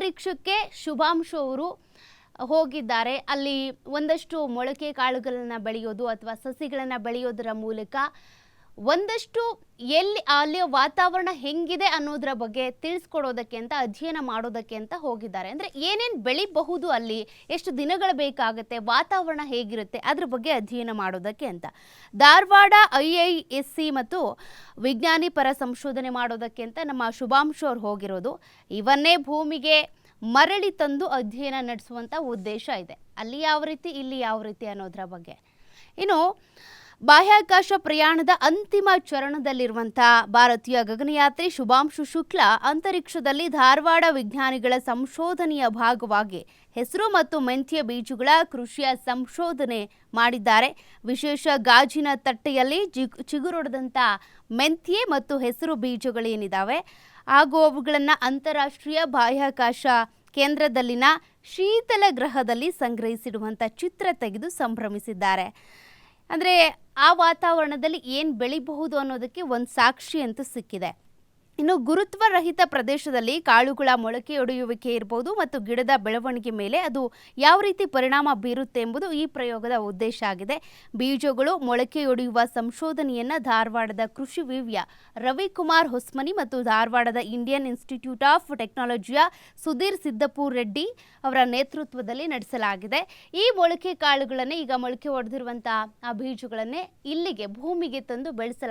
ಅಂತರಿಕ್ಷಕ್ಕೆ ಶುಭಾಂಶು ಅವರು ಹೋಗಿದ್ದಾರೆ. ಅಲ್ಲಿ ಒಂದಷ್ಟು ಮೊಳಕೆ ಕಾಳುಗಳನ್ನು ಬೆಳೆಯೋದು ಅಥವಾ ಸಸಿಗಳನ್ನು ಬೆಳೆಯೋದರ ಮೂಲಕ ಒಂದಷ್ಟು ಎಲ್ಲಿ ಅಲ್ಲಿಯ ವಾತಾವರಣ ಹೆಂಗಿದೆ ಅನ್ನೋದ್ರ ಬಗ್ಗೆ ತಿಳಿಸ್ಕೊಡೋದಕ್ಕೆ ಅಂತ, ಅಧ್ಯಯನ ಮಾಡೋದಕ್ಕೆ ಅಂತ ಹೋಗಿದ್ದಾರೆ. ಅಂದರೆ ಏನೇನು ಬೆಳಿಬಹುದು ಅಲ್ಲಿ, ಎಷ್ಟು ದಿನಗಳು ಬೇಕಾಗುತ್ತೆ, ವಾತಾವರಣ ಹೇಗಿರುತ್ತೆ, ಅದ್ರ ಬಗ್ಗೆ ಅಧ್ಯಯನ ಮಾಡೋದಕ್ಕೆ ಅಂತ. Dharwad I I S C ಮತ್ತು ವಿಜ್ಞಾನಿ ಪರ ಸಂಶೋಧನೆ ಮಾಡೋದಕ್ಕೆ ಅಂತ ನಮ್ಮ ಶುಭಾಂಶು ಅವ್ರು ಹೋಗಿರೋದು. ಇವನ್ನೇ ಭೂಮಿಗೆ ಮರಳಿ ತಂದು ಅಧ್ಯಯನ ನಡೆಸುವಂಥ ಉದ್ದೇಶ ಇದೆ. ಅಲ್ಲಿ ಯಾವ ರೀತಿ, ಇಲ್ಲಿ ಯಾವ ರೀತಿ ಅನ್ನೋದರ ಬಗ್ಗೆ. ಇನ್ನು ಬಾಹ್ಯಾಕಾಶ ಪ್ರಯಾಣದ ಅಂತಿಮ ಚರಣದಲ್ಲಿರುವಂತಹ ಭಾರತೀಯ ಗಗನಯಾತ್ರಿ ಶುಭಾಂಶು ಶುಕ್ಲಾ ಅಂತರಿಕ್ಷದಲ್ಲಿ ಧಾರವಾಡ ವಿಜ್ಞಾನಿಗಳ ಸಂಶೋಧನೆಯ ಭಾಗವಾಗಿ ಹೆಸರು ಮತ್ತು ಮೆಂತ್ಯ ಬೀಜಗಳ ಕೃಷಿಯ ಸಂಶೋಧನೆ ಮಾಡಿದ್ದಾರೆ. ವಿಶೇಷ ಗಾಜಿನ ತಟ್ಟೆಯಲ್ಲಿ ಚಿಗುರೊಡೆದಂಥ ಮೆಂತ್ಯೆ ಮತ್ತು ಹೆಸರು ಬೀಜಗಳೇನಿದ್ದಾವೆ ಹಾಗೂ ಅವುಗಳನ್ನು ಅಂತಾರಾಷ್ಟ್ರೀಯ ಬಾಹ್ಯಾಕಾಶ ಕೇಂದ್ರದಲ್ಲಿನ ಶೀತಲ ಗ್ರಹದಲ್ಲಿ ಸಂಗ್ರಹಿಸಿಡುವಂಥ ಚಿತ್ರ ತೆಗೆದು ಸಂಭ್ರಮಿಸಿದ್ದಾರೆ. ಅಂದರೆ ಆ ವಾತಾವರಣದಲ್ಲಿ ಏನು ಬೆಳಿಬಹುದು ಅನ್ನೋದಕ್ಕೆ ಒಂದು ಸಾಕ್ಷಿ ಅಂತೂ ಸಿಕ್ಕಿದೆ. ಇನ್ನು ಗುರುತ್ವರಹಿತ ಪ್ರದೇಶದಲ್ಲಿ ಕಾಳುಗಳ ಮೊಳಕೆಯೊಡೆಯುವಿಕೆ ಇರಬಹುದು ಮತ್ತು ಗಿಡದ ಬೆಳವಣಿಗೆ ಮೇಲೆ ಅದು ಯಾವ ರೀತಿ ಪರಿಣಾಮ ಬೀರುತ್ತೆ ಎಂಬುದು ಈ ಪ್ರಯೋಗದ ಉದ್ದೇಶ ಆಗಿದೆ. ಬೀಜಗಳು ಮೊಳಕೆಯೊಡೆಯುವ ಸಂಶೋಧನೆಯನ್ನು ಧಾರವಾಡದ ಕೃಷಿ ವಿವ್ಯ ರವಿಕುಮಾರ್ ಹೊಸ್ಮನಿ ಮತ್ತು ಧಾರವಾಡದ ಇಂಡಿಯನ್ ಇನ್ಸ್ಟಿಟ್ಯೂಟ್ ಆಫ್ ಟೆಕ್ನಾಲಜಿಯ ಸುಧೀರ್ ಸಿದ್ದಪೂರ್ ರೆಡ್ಡಿ ಅವರ ನೇತೃತ್ವದಲ್ಲಿ ನಡೆಸಲಾಗಿದೆ. ಈ ಮೊಳಕೆ ಕಾಳುಗಳನ್ನೇ ಈಗ ಮೊಳಕೆ ಒಡೆದಿರುವಂತಹ ಆ ಬೀಜಗಳನ್ನೇ ಇಲ್ಲಿಗೆ ಭೂಮಿಗೆ ತಂದು ಬೆಳೆಸಲಾಗಿದೆ